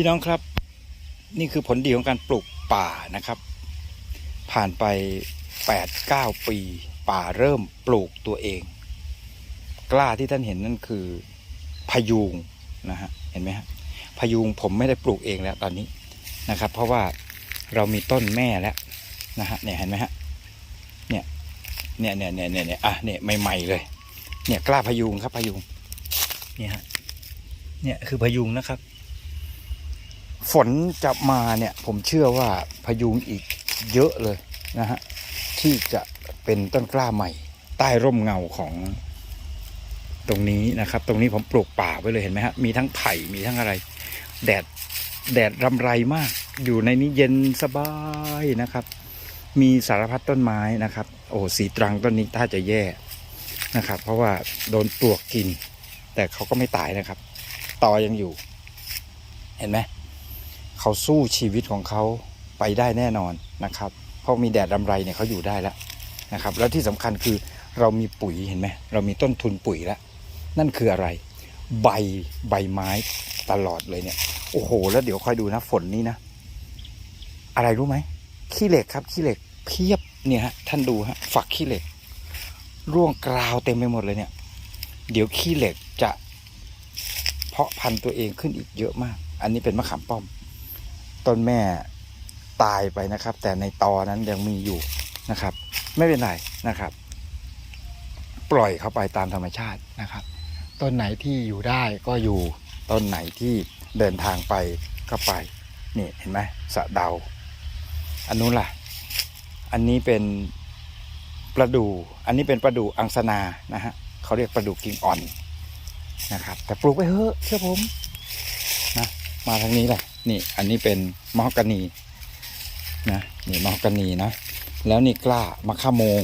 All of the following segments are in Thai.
พี่น้องครับ นี่คือผลดีของการปลูกป่านะครับ ผ่านไป 8-9 ปี ป่าเริ่มปลูกตัวเอง กล้าที่ท่านเห็นนั่นคือพยูงนะฮะเห็นไหมฮะพยูงผมไม่ได้ปลูกเองแล้วตอนนี้นะครับ เพราะว่าเรามีต้นแม่แล้วนะฮะเนี่ยเห็นไหมฮะเนี่ยเนี่ยเนี่ยเนี่ยเนี่ยเนี่ยอะเนี่ยใหม่ๆเลย เนี่ยกล้าพยูงครับพยูงเนี่ยฮะเนี่ยคือพยูงนะครับ ฝนจะมาเนี่ยผมเชื่อว่าพยุงอีกเยอะเลยนะฮะที่จะเป็นต้นกล้าใหม่ ใต้ร่มเงาของตรงนี้นะครับ ตรงนี้ผมปลูกป่าไว้เลยเห็นไหมฮะมีทั้งไผ่มีทั้งอะไร แดดแดดรำไรมาก อยู่ในนี้เย็นสบายนะครับ มีสารพัดต้นไม้นะครับ โอ้สีตรังต้นนี้ถ้าจะแย่นะครับ เพราะว่าโดนปลวกกิน แต่เขาก็ไม่ตายนะครับ ตอยังอยู่ เห็นไหม เขาสู้ชีวิตของเขาไปได้แน่นอนนะครับเพราะมีแดดรำไรเนี่ยเขาอยู่ได้แล้วนะครับ แล้วที่สำคัญคือเรามีปุ๋ยเห็นไหมเรามีต้นทุนปุ๋ยแล้วนั่นคืออะไร ใบใบไม้ตลอดเลยเนี่ยโอ้โห แล้วเดี๋ยวคอยดูนะฝนนี้นะ อะไรรู้ไหมขี้เหล็กครับขี้เหล็กเพียบเนี่ยฮะท่านดูฮะฝักขี้เหล็ก ร่วงกราวเต็มไปหมดเลยเนี่ย เดี๋ยวขี้เหล็กจะ เพาะพันธุ์ตัวเองขึ้นอีกเยอะมาก อันนี้เป็นมะขามป้อม ต้นแม่ตายไปนะครับ แต่ในตอนั้นยังมีอยู่นะครับ ไม่เป็นไรนะครับ ปล่อยเขาไปตามธรรมชาตินะครับ ต้นไหนที่อยู่ได้ก็อยู่ต้นไหนที่เดินทางไปก็ไปนี่เห็นไหมสะเดา อันนู้นล่ะ อันนี้เป็นประดู อันนี้เป็นประดูอังสนานะฮะเขาเรียกประดูกิ่งอ่อนนะครับ แต่ปลูกไปเถอะเชื่อผมมาทางนี้แหละ นี่อันนี้เป็นมะฮอกกานีนะนี่มะฮอกกานีนะแล้วนี่กล้ามะข่าโมง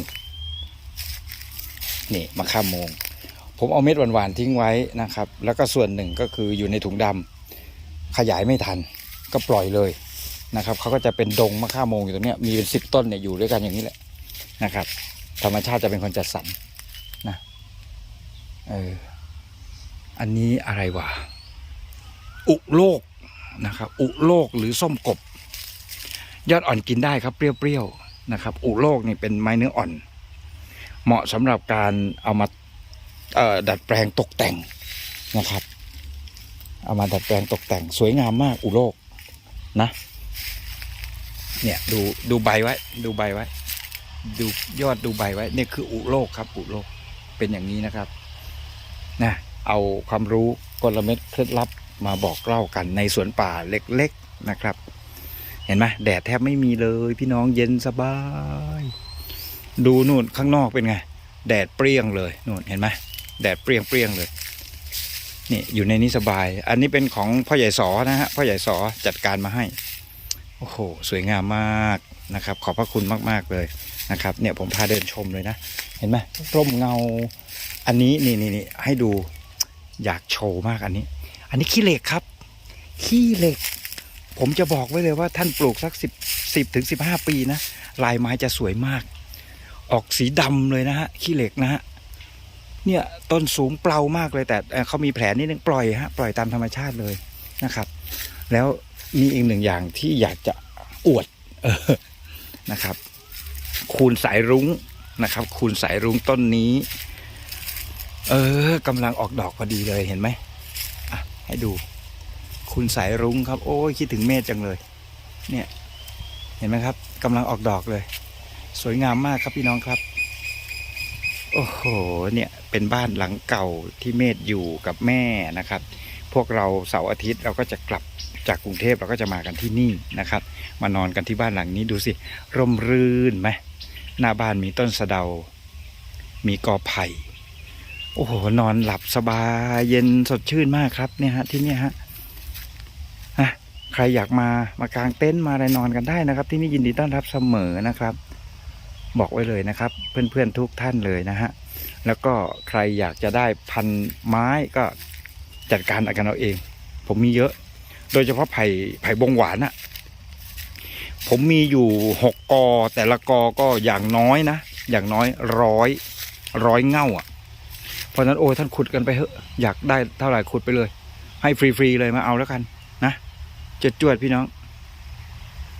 นี่มะข่าโมง ผมเอาเม็ดหวานๆทิ้งไว้นะครับ แล้วก็ส่วนหนึ่งก็คืออยู่ในถุงดำขยายไม่ทันก็ปล่อยเลยนะครับเขาก็จะเป็นดงมะข่าโมงอยู่ตรงเนี้ยมีเป็นสิบต้นเนี่ยอยู่ด้วยกันอย่างนี้แหละนะครับ ธรรมชาติจะเป็นคนจัดสรรนะเอออันนี้อะไรวะอุโลก นะครับ อุโลกหรือส้มกบ ยอดอ่อนกินได้ครับเปรี้ยวๆนะครับ อุโลกนี่เป็นไม้เนื้ออ่อน เหมาะสำหรับการเอามาดัดแปลงตกแต่งนะครับ เอามาดัดแปลงตกแต่งสวยงามมากอุโลกนะ เนี่ยดูดูใบไว้ ดูใบไว้ ดูยอดดูใบไว้เนี่ยคืออุโลกครับ อุโลกเป็นอย่างนี้นะครับนะเอาความรู้กลเม็ดเคล็ดลับ มาบอกเล่ากันในสวนป่าเล็กๆนะครับ เห็นไหมแดดแทบไม่มีเลยพี่น้องเย็นสบาย ดูนู่นข้างนอกเป็นไง แดดเปรี้ยงเลยนู่นเห็นไหมแดดเปรี้ยงเปรี้ยงเลยนี่อยู่ในนี้สบาย อันนี้เป็นของพ่อใหญ่สอนะฮะพ่อใหญ่สอจัดการมาให้โอ้โหสวยงามมากนะครับ ขอบพระคุณมาก ๆ เลยนะครับ เนี่ยผมพาเดินชมเลยนะ เห็นไหมร่มเงา อันนี้นี่นี่นี่ให้ดูอยากโชว์มากอันนี้ อันนี้ขี้เหล็กครับ ขี้เหล็ก ผมจะบอกไว้เลยว่าท่านปลูกสักสิบสิบถึงสิบห้าปีนะลายไม้จะสวยมาก ออกสีดำเลยนะฮะขี้เหล็กนะฮะเนี่ยต้นสูงเปล่ามากเลยแต่เขามีแผลนิดนึงปล่อยฮะปล่อยตามธรรมชาติเลยนะครับ แล้วมีอีกหนึ่งอย่างที่อยากจะอวดออนะครับ คูณสายรุ้งนะครับ คูณสายรุ้งต้นนี้ เออกำลังออกดอกพอดีเลยเห็นไหม ให้ดู คุณสายรุ้งครับ โอ้ยคิดถึงเมฆจังเลย เนี่ย เห็นไหมครับกำลังออกดอกเลย สวยงามมากครับพี่น้องครับ โอ้โห เนี่ยเป็นบ้านหลังเก่าที่เมธอยู่กับแม่นะครับ พวกเราเสาร์อาทิตย์เราก็จะกลับจากกรุงเทพเราก็จะมากันที่นี่นะครับ มานอนกันที่บ้านหลังนี้ดูสิ ร่มรื่นไหมหน้าบ้านมีต้นสะเดา มีกอไผ่ โอ้โห นอนหลับสบายเย็นสดชื่นมากครับเนี่ยฮะที่นี่ฮะอะใครอยากมามากางเต็นท์มาอะไรนอนกันได้นะครับ ที่นี่ยินดีต้อนรับเสมอนะครับ บอกไว้เลยนะครับ เพื่อนๆทุกท่านเลยนะฮะแล้วก็ใครอยากจะได้พันไม้ก็จัดการเอากันเอาเอง ผมมีเยอะ โดยเฉพาะไผ่ไผ่บงหวานอะผมมีอยู่หกกอแต่ละกอก็อย่างน้อยนะ อย่างน้อยร้อยร้อยเง่าอะ เพราะนั้นโอ้ยท่านขุดกันไปเถอะอยากได้เท่าไหร่ขุดไปเลย ให้ฟรีๆเลยมาเอาแล้วกัน นะจวดจวดพี่น้อง